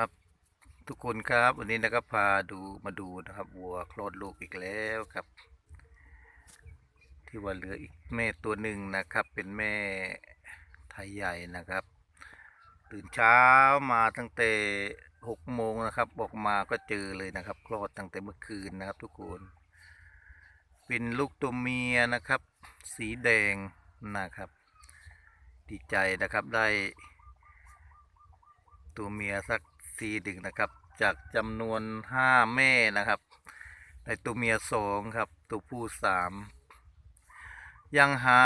ครับทุกคนครับวันนี้นะครับพาดูมาดูนะครับวัวคลอดลูกอีกแล้วครับ ที่ว่าเหลืออีกแม่ตัวหนึ่งนะครับ เป็นแม่ไทยใหญ่นะครับ ตื่นเช้ามาตั้งแต่หกโมงนะครับออกมาก็เจอเลยนะครับ คลอดตั้งแต่เมื่อคืนนะครับ ทุกคน เป็นลูกตัวเมียนะครับ สีแดงนะครับ ดีใจนะครับได้ ตัวเมียสัก สี่ดึงนะครับ จากจำนวนห้าแม่นะครับได้ตัวเมียสองครับ ตัวผู้สามยังหา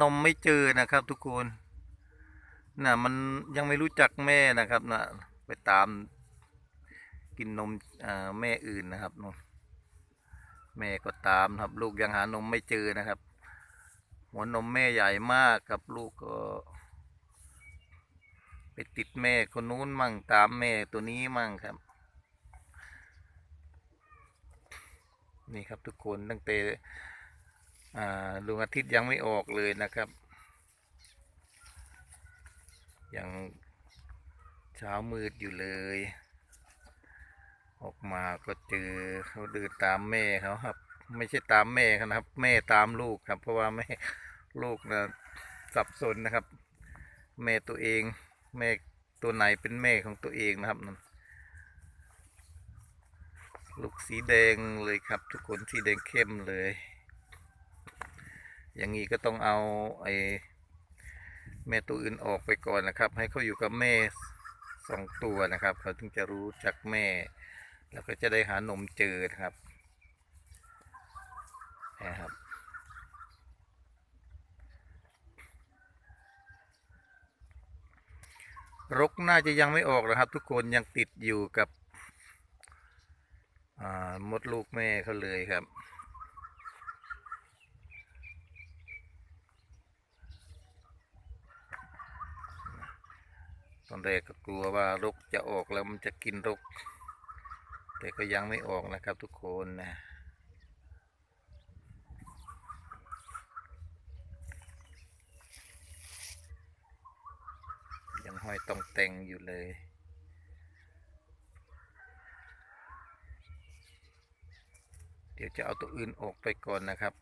นมไม่เจอนะครับ ทุกคนน่ะมันยังไม่รู้จักแม่นะครับนะไปตามกินนมแม่อื่นนะครับนแม่ก็ตามครับ ลูกยังหานมไม่เจอนะครับ หัวนมแม่ใหญ่มากครับลูกก็ ไปติดแม่คนนู้นมั่งตามแม่ตัวนี้มั่งครับ นี่ครับทุกคนตั้งแต่ดวงอาทิตย์ยังไม่ออกเลยนะครับ ยังเช้ามืดอยู่เลย ออกมาก็เจอเขาเดินตามแม่เขาครับ ไม่ใช่ตามแม่นะครับ แม่ตามลูกครับ เพราะว่าแม่ลูกนะสับสนนะครับ แม่ตัวเอง แม่ตัวไหนเป็นแม่ของตัวเองนะครับนั่นลูกสีแดงเลยครับ ทุกคนสีแดงเข้มเลย อย่างนี้ก็ต้องเอาไอ้แม่ตัวอื่นออกไปก่อนนะครับ ให้เขาอยู่กับแม่สองตัวนะครับเขาถึงจะรู้จักแม่ แล้วก็จะได้หานมเจอนะครับนะครับ รกน่าจะยังไม่ออกนะครับ ทุกคนยังติดอยู่กับมดลูกแม่เขาเลยครับ ตอนแรกก็กลัวว่ารกจะออกแล้วมันจะกินรก แต่ก็ยังไม่ออกนะครับทุกคนนะยังห้ อยต้องแต่งอยู่เลย เดี๋ยวจะเอาตัวอื่นออกไปก่อนนะครับ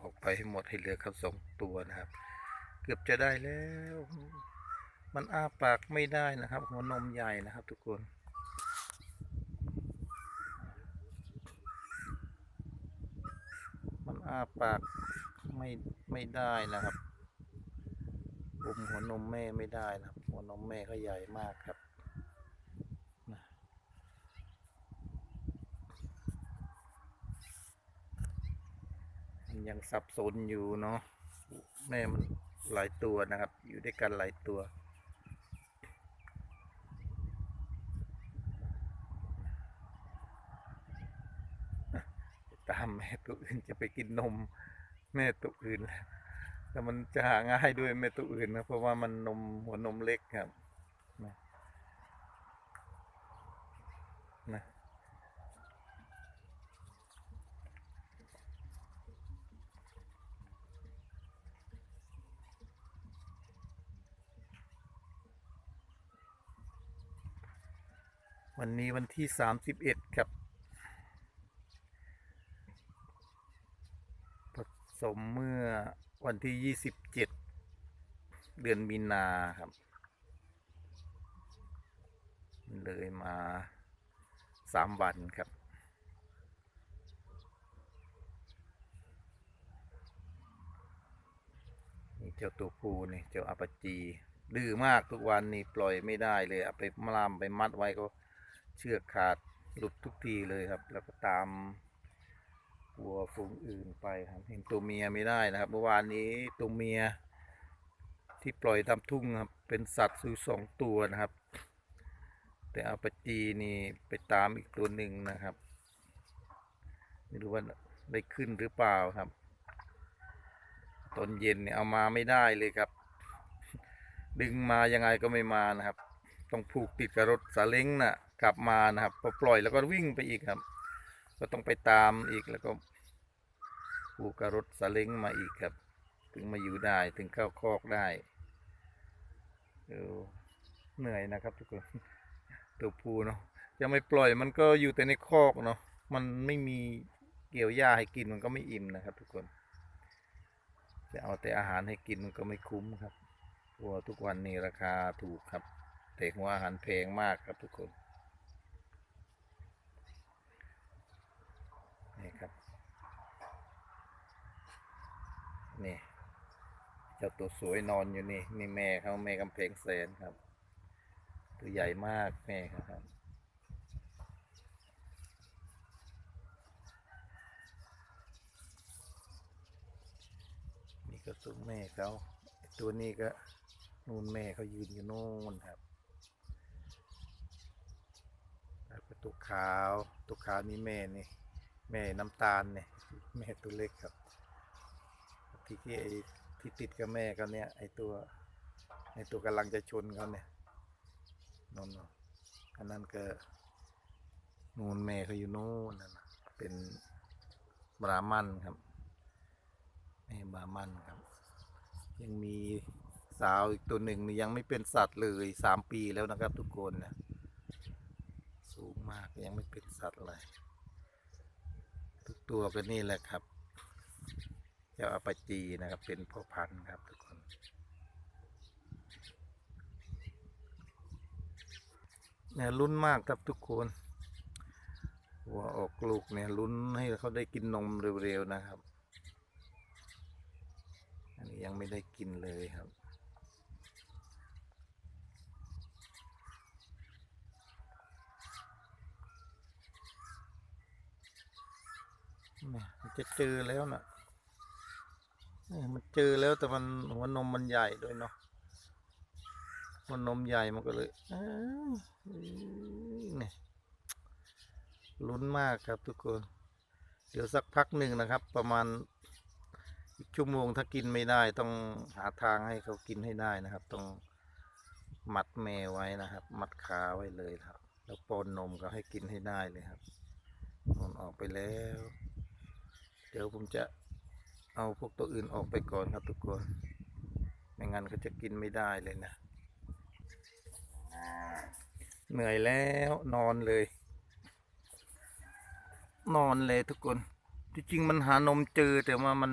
ออกไปให้หมดให้เหลือเขาสองตัวนะครับ เกือบจะได้แล้ว มันอ้าปากไม่ได้นะครับ หัวนมใหญ่นะครับทุกคนมันอ้าปากไม่ไม่ได้นะครับ อมหัวนมแม่ไม่ได้นะหัวนมแม่ก็ใหญ่มากครับนะมันยังสับสนอยู่เนาะแม่มันหลายตัวนะครับ อยู่ด้วยกันหลายตัวตามแม่ตัวอื่นจะไปกินนม แม่ตัวอื่นแล้ว แต่มันจะหาง่ายด้วยแม่ตัวอื่นนะเพราะว่ามันนมหัวนมเล็กครับนะนะวันนี้วันที่สามสิบเอ็ดครับผสมเมื่อ วันที่27เจ็ดเดือนมีนาครับ เลยมาสามวันครับ นี่เจ้าตัวผู้นี่เจ้าอาปาจี ดื้อมากทุกวันนี่ปล่อยไม่ได้เลยเอาไปมลามไปมัดไว้ก็เชือกขาดหลุดทุกทีเลยครับ แล้วก็ตาม วัวฝูงอื่นไปครับเห็นตัวเมียไม่ได้นะครับ เมื่อวานนี้ตัวเมียที่ปล่อยตามทุ่งครับ เป็นสัตว์อยู่สองตัวนะครับ แต่อาปจีนี่ไปตามอีกตัวหนึ่งนะครับไม่รู้ว่าได้ขึ้นหรือเปล่าครับ ตอนเย็นเนี่ยเอามาไม่ได้เลยครับ ดึงมายังไงก็ไม่มานะครับ ต้องผูกติดกับรถซาเล้งน่ะ กลับมานะครับพอปล่อยแล้วก็วิ่งไปอีกครับ ก็ต้องไปตามอีกแล้วก็ผูกกับรถสเล้งมาอีกครับ ถึงมาอยู่ได้ถึงเข้าคอกได้เออเหนื่อยนะครับทุกคนตัวผู้เนาะจะไม่ปล่อยมันก็อยู่แต่ในคอกเนาะมันไม่มีเกี่ยวหญ้าให้กินมันก็ไม่อิ่มนะครับ ทุกคนจะเอาแต่อาหารให้กินมันก็ไม่คุ้มครับวัวทุกวันนี้ราคาถูกครับ แต่หัวอาหารแพงมากครับทุกคน นี่ครับ นี่เจ้าตัวสวยนอนอยู่นี่ นี่แม่เขาแม่กำแพงแสนครับ ตัวใหญ่มากแม่ครับนี่ก็สูงแม่เขาตัวนี้ก็นู่นแม่เขายืนอยู่นู่นครับแล้วก็ตัวขาวตัวขาวนี่แม่นี่ แม่น้ำตาลเนี่ยแม่ตัวเล็กครับ ที่ที่ไอ้ที่ติดกับแม่เขาเนี่ยไอ้ตัวไอ้ตัวกำลังจะชนเขาเนี่ยนนนอันนั้นก็นูนแม่เขาอยู่นู่นนะเป็นบรามันครับแม่บามันครับ ยังมีสาวอีกตัวหนึ่งนี่ยังไม่เป็นสัตว์เลยสามปีแล้วนะครับทุกคนนะสูงมากยังไม่เป็นสัตว์เลย ตัวก็นี่แหละครับเจ้าอาปาจีนะครับ เป็นพ่อพันธุ์ครับทุกคนเนี่ยลุ้นมากครับทุกคนวัวออกลูกเนี่ยลุ้นให้เขาได้กินนมเร็วๆนะครับ อันนี้ยังไม่ได้กินเลยครับ เนี่ย มันจะเจอแล้วนะเนี่ยมันเจอแล้วแต่มันหัวนมมันใหญ่ด้วยเนาะหัวนมใหญ่มันก็เลยเนี่ยลุ้นมากครับทุกคน เดี๋ยวสักพักหนึ่งนะครับ ประมาณอีกชั่วโมงถ้ากินไม่ได้ ต้องหาทางให้เขากินให้ได้นะครับ ต้องมัดแม่ไว้นะครับ มัดขาไว้เลยครับ แล้วปนนมก็ให้กินให้ได้เลยครับนนออกไปแล้ว เดี๋ยวผมจะเอาพวกตัวอื่นออกไปก่อนครับทุกคน ไม่งั้นเขาจะกินไม่ได้เลยนะ เหนื่อยแล้วนอนเลย นอนเลยทุกคน จริงๆมันหานมเจอแต่ว่ามัน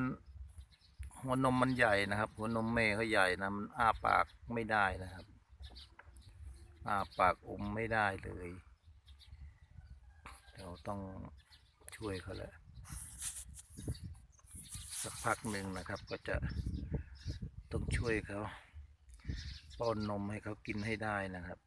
หัวนมมันใหญ่นะครับ หัวนมแม่เขาใหญ่นะมันอ้าปากไม่ได้นะครับ อ้าปากอมไม่ได้เลย เราต้องช่วยเขาแหละ สักพักหนึ่งนะครับ ก็จะต้องช่วยเขาป้อนนมให้เขากินให้ได้นะครับ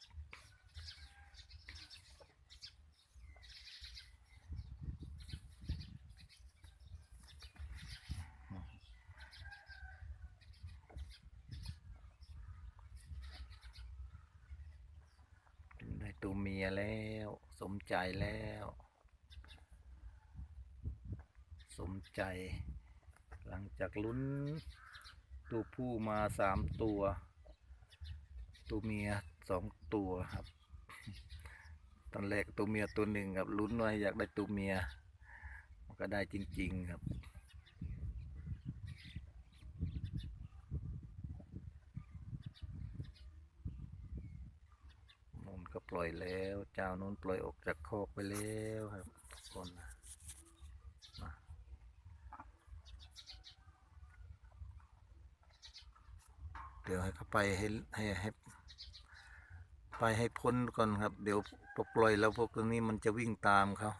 ได้ตัวเมียแล้วสมใจแล้ว สมใจ หลังจากลุ้นตัวผู้มาสามตัว ตัวเมียสองตัวครับ ตอนแรกตัวเมียตัวหนึ่งครับลุ้นไว่าอยากได้ตัวเมีย มันก็ได้จริง ๆครับนู่นก็ปล่อยแล้ว เจ้านนปล่อยออกจากคอกไปแล้วครับทุกคนนะ เดี๋ยวให้เขาไปให้ให้ให้ไปให้พ้นก่อนครับ เดี๋ยวปล่อยแล้วพวกตรงนี้มันจะวิ่งตามเขา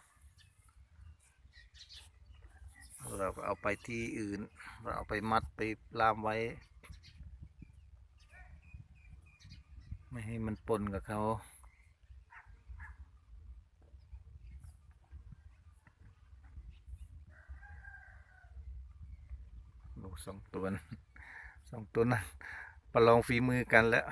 เราเอาไปที่อื่น เราเอาไปมัดไปล่ามไว้ ไม่ให้มันปนกับเขาดูสองตัวสองตัวนั้น ประลองฝีมือกันแล้ว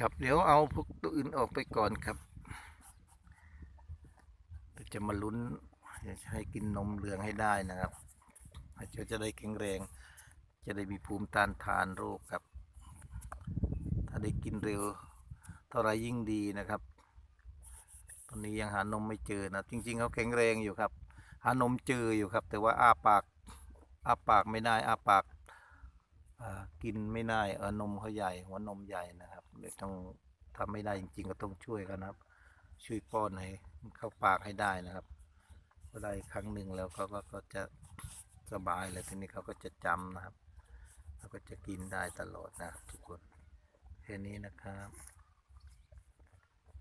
ครับเดี๋ยวเอาพวกตัวอื่นออกไปก่อนครับจะมาลุ้นให้กินนมเหลืองให้ได้นะครับเจ้าจะได้แข็งแรง จะได้มีภูมิต้านทานโรคครับ ถ้าได้กินเร็วเท่าไรยิ่งดีนะครับ ตอนนี้ยังหานมไม่เจอนะ จริง ๆเขาแข็งแรงอยู่ครับ หานมเจออยู่ครับ แต่ว่าอ้าปากอ้าปากไม่ได้อ้าปาก กินไม่ได้เออนมเขาใหญ่หัวนมใหญ่นะครับเลยต้องทำไม่ได้จริงๆก็ต้องช่วยกันครับ ช่วยป้อนให้เข้าปากให้ได้นะครับพอได้ครั้งหนึ่งแล้วเขาก็ก็จะสบายเลยทีนี้เขาก็จะจำนะครับเขาก็จะกินได้ตลอดนะทุกคนแค่นี้นะครับ